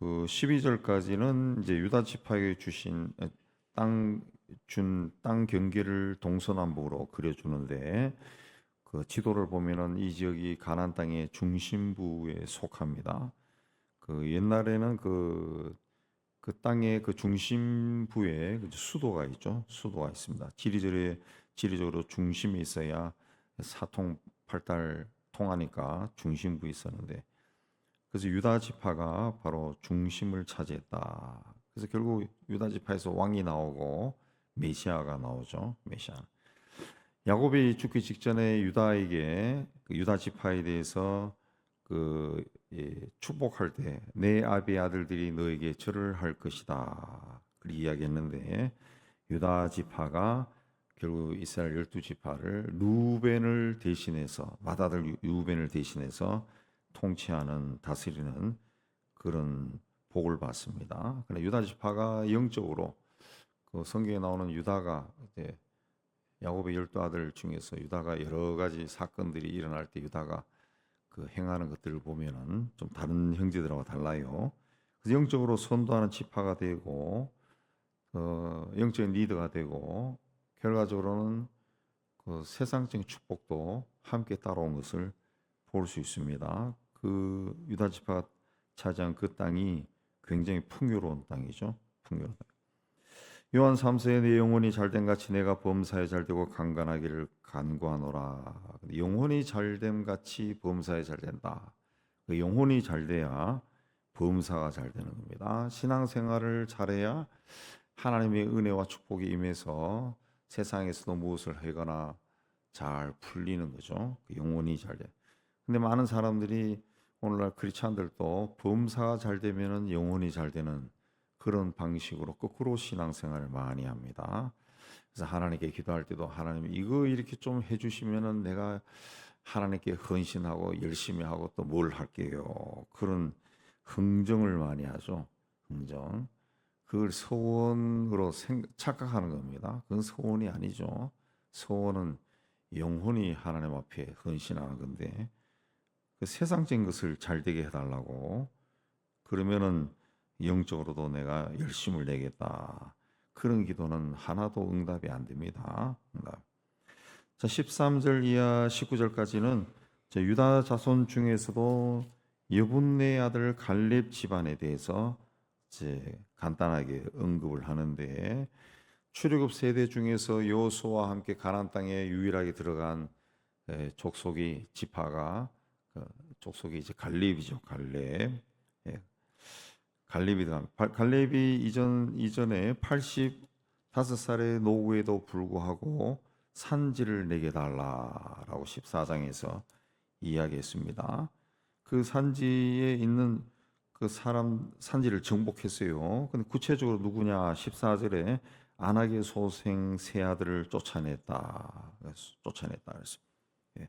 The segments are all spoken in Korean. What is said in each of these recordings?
그 12절까지는 이제 유다 지파에게 주신 땅 준 땅 경계를 동서남북으로 그려 주는데 그 지도를 보면은 이 지역이 가나안 땅의 중심부에 속합니다. 그 옛날에는 그, 그 땅의 그 중심부에 그 수도가 있죠. 수도가 있습니다. 지리적으로, 지리적으로 중심에 있어야 사통 팔달 통하니까 중심부에 있었는데 그래서 유다 지파가 바로 중심을 차지했다. 그래서 결국 유다 지파에서 왕이 나오고 메시아가 나오죠. 메시아. 야곱이 죽기 직전에 유다에게 그 유다 지파에 대해서 그 예, 축복할 때 내 아비 아들들이 너에게 절을 할 것이다. 그렇게 이야기했는데 유다 지파가 결국 이스라엘 열두 지파를 루벤을 대신해서 맏아들 루벤을 대신해서 통치하는 다스리는 그런 복을 받습니다. 그러나 유다 지파가 영적으로 그 성경에 나오는 유다가 이제 야곱의 열두 아들 중에서 유다가 여러 가지 사건들이 일어날 때 유다가 그 행하는 것들을 보면은 좀 다른 형제들하고 달라요. 그래서 영적으로 선도하는 지파가 되고 어, 영적인 리더가 되고 결과적으로는 그 세상적인 축복도 함께 따라온 것을 볼 수 있습니다. 그 유다 지파가 차지한 그 땅이 굉장히 풍요로운 땅이죠. 풍요로운 땅. 요한 3세에 내 영혼이 잘됨 같이 내가 범사에 잘되고 강건하기를 간구하노라. 영혼이 잘됨 같이 범사에 잘된다. 그 영혼이 잘돼야 범사가 잘 되는 겁니다. 신앙생활을 잘해야 하나님의 은혜와 축복이 임해서 세상에서도 무엇을 하거나 잘 풀리는 거죠. 그 영혼이 잘 돼. 근데 많은 사람들이 오늘날 크리스찬들도 범사가 잘 되면은 영혼이 잘 되는 그런 방식으로 거꾸로 신앙생활을 많이 합니다. 그래서 하나님께 기도할 때도 하나님 이거 이렇게 좀 해주시면은 내가 하나님께 헌신하고 열심히 하고 또 뭘 할게요. 그런 흥정을 많이 하죠. 흥정. 그걸 소원으로 생, 착각하는 겁니다. 그건 소원이 아니죠. 소원은 영혼이 하나님 앞에 헌신하는 건데 그 세상적인 것을 잘 되게 해달라고 그러면은 영적으로도 내가 열심을 내겠다. 그런 기도는 하나도 응답이 안 됩니다. 응답. 자, 13절 이하 19절까지는 유다 자손 중에서도 여분네 아들 갈렙 집안에 대해서 이제 간단하게 언급을 하는데 출애굽 세대 중에서 여호수아와 함께 가나안 땅에 유일하게 들어간 에, 족속이 지파가 그 족속이 이제 갈렙이죠. 갈렙. 예. 갈렙이 갈렙이 이전 이전에 85살의 노후에도 불구하고 산지를 내게 달라라고 14장에서 이야기했습니다. 그 산지에 있는 그 사람 산지를 정복했어요. 근데 구체적으로 누구냐? 14절에 안악의 소생 세 아들을 쫓아냈다. 쫓아냈다 그랬어. 예.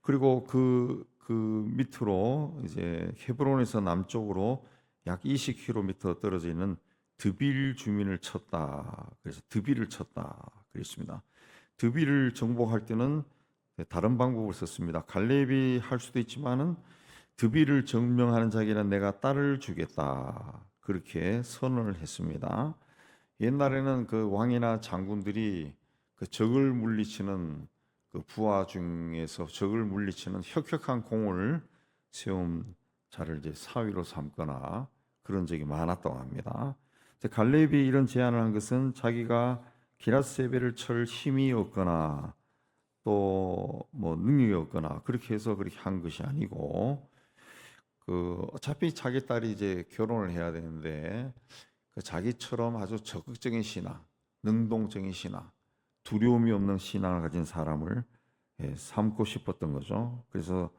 그리고 그, 그 밑으로 이제 헤브론에서 남쪽으로 약 20km 떨어져 있는 드빌 주민을 쳤다. 그래서 드빌을 쳤다. 그랬습니다. 드빌을 정복할 때는 다른 방법을 썼습니다. 갈렙이 할 수도 있지만은 드빌을 증명하는 자에게는 내가 딸을 주겠다. 그렇게 선언을 했습니다. 옛날에는 그 왕이나 장군들이 그 적을 물리치는 그 부하 중에서 적을 물리치는 혁혁한 공을 세운 자를 이제 사위로 삼거나 그런 적이 많았다고 합니다. 갈렙이 이런 제안을 한 것은 자기가 기라세베를 칠 힘이 없거나 또 뭐 능력이 없거나 그렇게 해서 그렇게 한 것이 아니고 그 어차피 자기 딸이 이제 결혼을 해야 되는데 그 자기처럼 아주 적극적인 신앙, 능동적인 신앙, 두려움이 없는 신앙을 가진 사람을 예, 삼고 싶었던 거죠. 그래서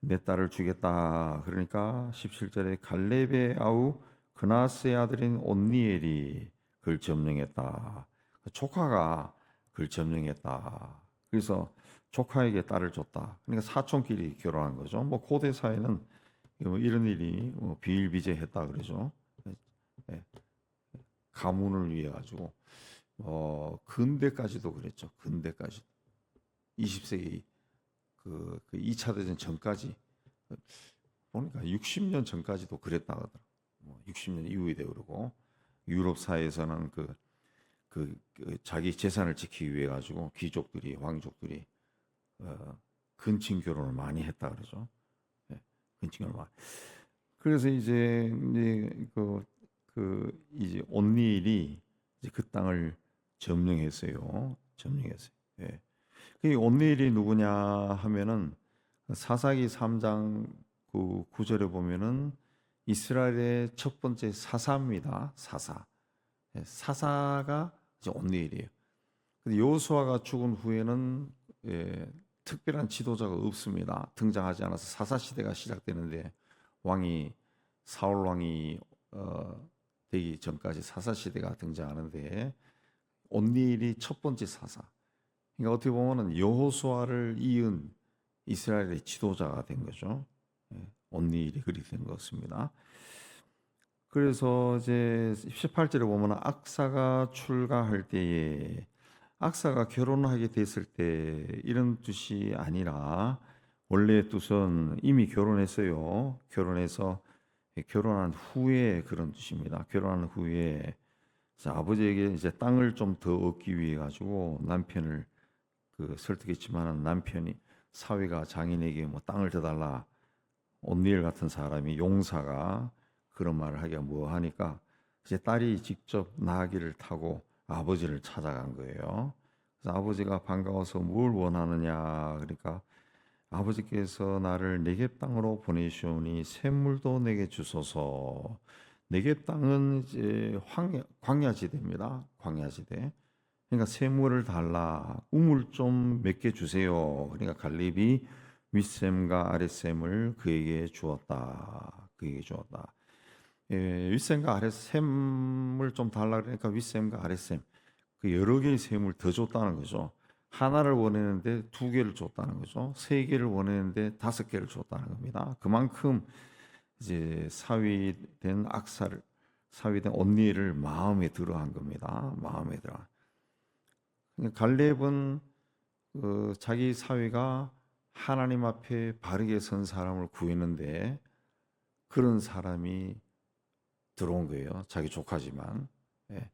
내 딸을 주겠다. 그러니까 17절에 갈렙의 아우 그나스의 아들인 온니엘이 그를 점령했다. 그 조카가 그를 점령했다. 그래서 조카에게 딸을 줬다. 그러니까 사촌끼리 결혼한 거죠. 뭐 고대 사회는 뭐 이런 일이 뭐 비일비재했다 그러죠. 네. 가문을 위해 가지고 어 근대까지도 그랬죠. 근대까지 20세기 그, 그 2차 대전 전까지 보니까 60년 전까지도 그랬다 하더라. 뭐 60년 이후에 되고 그러고 유럽 사회에서는 그, 그, 그 자기 재산을 지키기 위해 가지고 귀족들이 왕족들이 어, 근친 결혼을 많이 했다 그러죠. 예, 근친 결혼 많이. 그래서 이제 이제 그, 그 이제 온니엘이 이제 그 땅을 점령했어요. 점령했어요. 예. 그 온니엘이 누구냐 하면은 사사기 3장 그 구절에 보면은 이스라엘의 첫 번째 사사입니다. 사사. 예, 사사가 이제 온니엘이에요. 근데 여호수아가 죽은 후에는 예, 특별한 지도자가 없습니다. 등장하지 않아서 사사 시대가 시작되는데 왕이 사울 왕이 어, 되기 전까지 사사 시대가 등장하는데 온니엘이 첫 번째 사사. 그러니까 어떻게 보면은 여호수아를 이은 이스라엘의 지도자가 된 거죠. 예, 온니엘이 그리 된 것입니다. 그래서 이제 18절에 보면 악사가 출가할 때에 악사가 결혼하게 됐을 때 이런 뜻이 아니라 원래 뜻은 이미 결혼했어요. 결혼해서 결혼한 후에 그런 뜻입니다. 결혼한 후에 그래서 아버지에게 이제 땅을 좀 더 얻기 위해 가지고 남편을 그 설득했지만 남편이 사위가 장인에게 뭐 땅을 더 달라 온니엘 같은 사람이 용사가 그런 말을 하기가 뭐 하니까 이제 딸이 직접 나귀를 타고 아버지를 찾아간 거예요. 그래서 아버지가 반가워서 뭘 원하느냐 그러니까 아버지께서 나를 내게 땅으로 보내시오니 샘물도 내게 주소서. 내게 땅은 이제 황야, 광야지대입니다. 광야지대. 그러니까 샘물을 달라. 우물 좀 몇 개 주세요. 그러니까 갈렙이 윗샘과 아랫샘을 그에게 주었다. 그에게 주었다. 예, 윗샘과 아랫샘을 좀 달라 그러니까 윗샘과 아랫샘 그 여러 개의 샘을 더 줬다는 거죠. 하나를 원했는데 두 개를 줬다는 거죠. 세 개를 원했는데 다섯 개를 줬다는 겁니다. 그만큼 이제 사위된 악사를 사위된 언니를 마음에 들어한 겁니다. 마음에 들어. 그러니까 갈렙은 그 자기 사위가 하나님 앞에 바르게 선 사람을 구했는데 그런 사람이 들어온 거예요. 자기 조카지만. 예.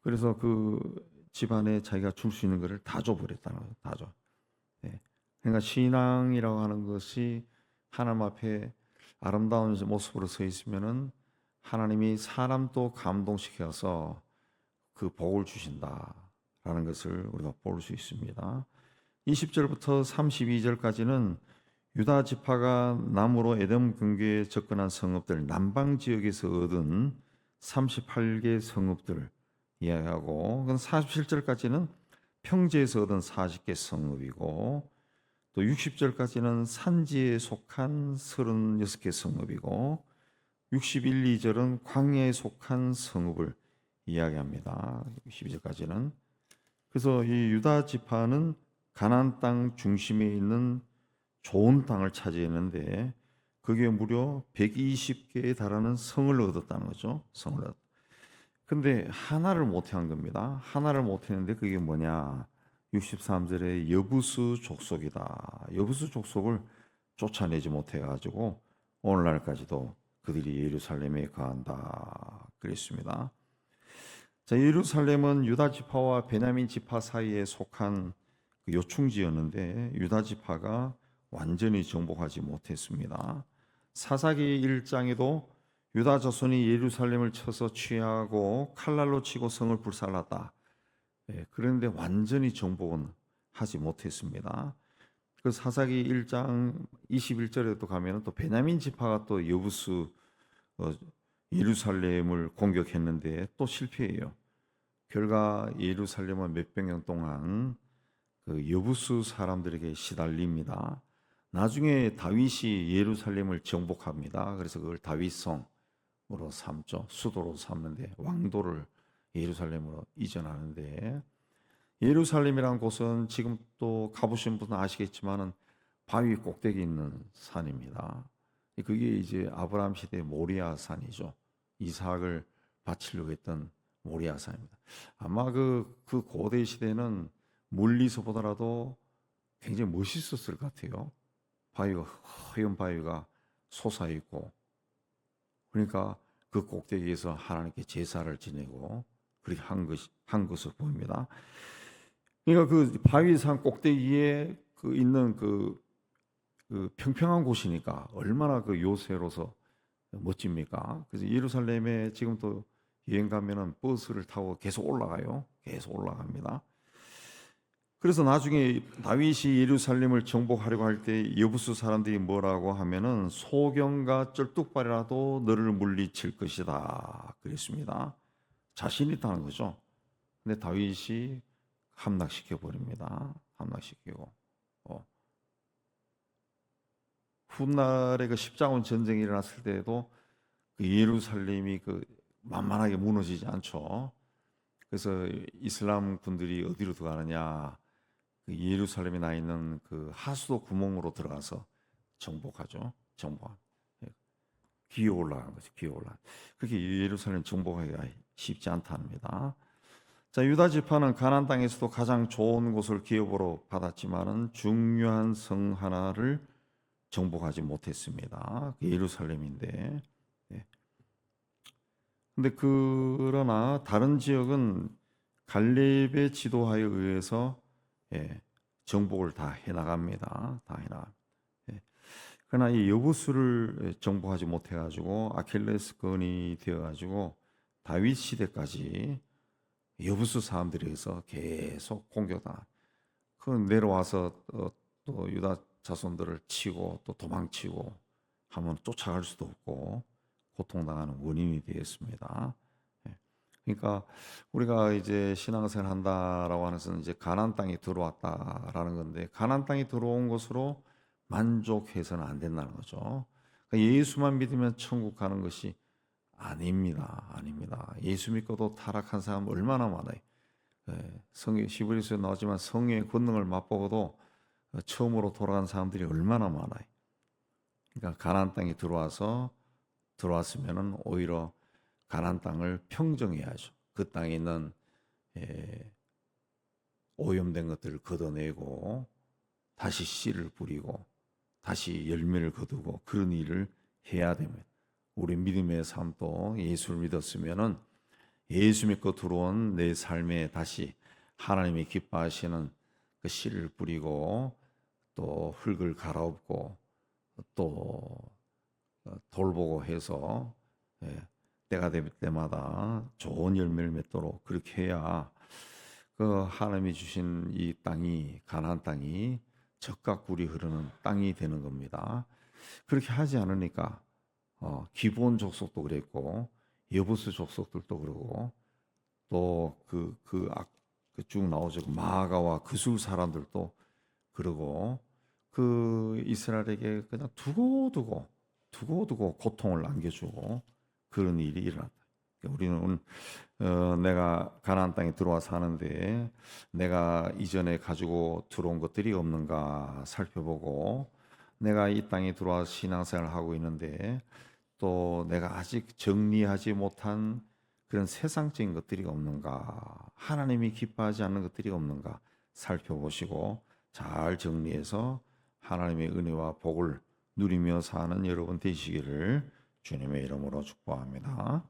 그래서 그 집안에 자기가 줄 수 있는 것을 다 줘버렸다는 거예요. 다 줘. 예. 그러니까 신앙이라고 하는 것이 하나님 앞에 아름다운 모습으로 서 있으면은 하나님이 사람도 감동시켜서 그 복을 주신다라는 것을 우리가 볼 수 있습니다. 20절부터 32절까지는 유다 지파가 남으로 에돔 근교에 접근한 성읍들 남방 지역에서 얻은 38개 성읍들 이야기하고 47절까지는 평지에서 얻은 40개 성읍이고 또 60절까지는 산지에 속한 36개 성읍이고 61, 2절은 광야에 속한 성읍을 이야기합니다. 62절까지는 그래서 이 유다 지파는 가나안 땅 중심에 있는 좋은 땅을 차지했는데 그게 무려 120개에 달하는 성을 얻었다는 거죠. 성을 얻. 근데 하나를 못한 겁니다. 하나를 못했는데 그게 뭐냐? 63절에 여부수 족속이다. 여부수 족속을 쫓아내지 못해 가지고 오늘날까지도 그들이 예루살렘에 거한다. 그랬습니다. 자, 예루살렘은 유다 지파와 베냐민 지파 사이에 속한 그 요충지였는데 유다 지파가 완전히 정복하지 못했습니다. 사사기 1장에도 유다 자손이 예루살렘을 쳐서 취하고 칼날로 치고 성을 불살랐다. 예, 그런데 완전히 정복은 하지 못했습니다. 그 사사기 1장 21절에도 가면 또 베냐민 지파가 또 여부수 어, 예루살렘을 공격했는데 또 실패해요. 결과 예루살렘은 몇백 년 동안 그 여부수 사람들에게 시달립니다. 나중에 다윗이 예루살렘을 정복합니다. 그래서 그걸 다윗성으로 삼죠. 수도로 삼는데 왕도를 예루살렘으로 이전하는데 예루살렘이란 곳은 지금 또 가보신 분은 아시겠지만은 바위 꼭대기 있는 산입니다. 그게 이제 아브라함 시대 모리아 산이죠. 이삭을 바치려고 했던 모리아 산입니다. 아마 그, 그 고대 시대는 멀리서 보더라도 굉장히 멋있었을 것 같아요. 바위가 허연 바위가 솟아 있고 그러니까 그 꼭대기에서 하나님께 제사를 지내고 그렇게 한, 것, 한 것을 보입니다. 그러니까 그 바위산 꼭대기에 그 있는 그, 그 평평한 곳이니까 얼마나 그 요새로서 멋집니까? 그래서 예루살렘에 지금 또 여행 가면은 버스를 타고 계속 올라가요. 계속 올라갑니다. 그래서 나중에 다윗이 예루살렘을 정복하려고 할 때 여부수 사람들이 뭐라고 하면은 소경과 쩔뚝발이라도 너를 물리칠 것이다 그랬습니다. 자신 있다는 거죠. 근데 다윗이 함락시켜 버립니다. 함락시키고 어. 훗날에 그 십자군 전쟁이 일어났을 때에도 그 예루살렘이 그 만만하게 무너지지 않죠. 그래서 이슬람 군들이 어디로 들어가느냐? 그 예루살렘에 나 있는 그 하수도 구멍으로 들어가서 정복하죠. 정복. 기어 올라간 거죠. 기어 올라. 그렇게 예루살렘 정복하기가 쉽지 않답니다. 자, 유다 지파는 가나안 땅에서도 가장 좋은 곳을 기업으로 받았지만은 중요한 성 하나를 정복하지 못했습니다. 그 예루살렘인데. 예. 근데 그러나 다른 지역은 갈렙의 지도하에 의해서 예, 정복을 다 해나갑니다. 다 해나. 예. 그러나 이 여부수를 정복하지 못해가지고 아킬레스건이 되어가지고 다윗 시대까지 여부수 사람들에 의해서 계속 공격다. 그 내려와서 또, 또 유다 자손들을 치고 또 도망치고 하면 쫓아갈 수도 없고 고통당하는 원인이 되었습니다. 예. 그러니까 우리가 이제 신앙생활 한다라고 하는 것은 이제 가나안 땅에 들어왔다라는 건데 가나안 땅에 들어온 것으로 만족해서는 안 된다는 거죠. 그러니까 예수만 믿으면 천국 가는 것이 아닙니다. 아닙니다. 예수 믿고도 타락한 사람 얼마나 많아요. 예, 성의 시브리스에 나오지만 성의 권능을 맛보고도 처음으로 돌아간 사람들이 얼마나 많아요. 그러니까 가나안 땅에 들어와서 들어왔으면은 오히려 가나안 땅을 평정해야죠. 그 땅에 있는 예, 오염된 것들을 걷어내고 다시 씨를 뿌리고 다시 열매를 거두고 그런 일을 해야 됩니다. 우리 믿음의 삶도 예수를 믿었으면은 예수 믿고 들어온 내 삶에 다시 하나님이 기뻐하시는 그 씨를 뿌리고 또 흙을 갈아엎고 또 돌보고 해서 예, 때가 될 때마다 좋은 열매를 맺도록 그렇게 해야 그 하나님이 주신 이 땅이 가나안 땅이 적과 꿀이 흐르는 땅이 되는 겁니다. 그렇게 하지 않으니까 어, 기본 족속도 그랬고 여부수 족속들도 그러고 또그그쭉 나오죠 마가와 그술 사람들도 그러고 그 이스라엘에게 그냥 두고 두고 두고 두고 고통을 안겨주고 그런 일이 일어났다. 우리는 오늘 어, 내가 가나안 땅에 들어와 사는데 내가 이전에 가지고 들어온 것들이 없는가 살펴보고 내가 이 땅에 들어와 신앙생활을 하고 있는데 또 내가 아직 정리하지 못한 그런 세상적인 것들이 없는가 하나님이 기뻐하지 않는 것들이 없는가 살펴보시고 잘 정리해서 하나님의 은혜와 복을 누리며 사는 여러분 되시기를 주님의 이름으로 축복합니다.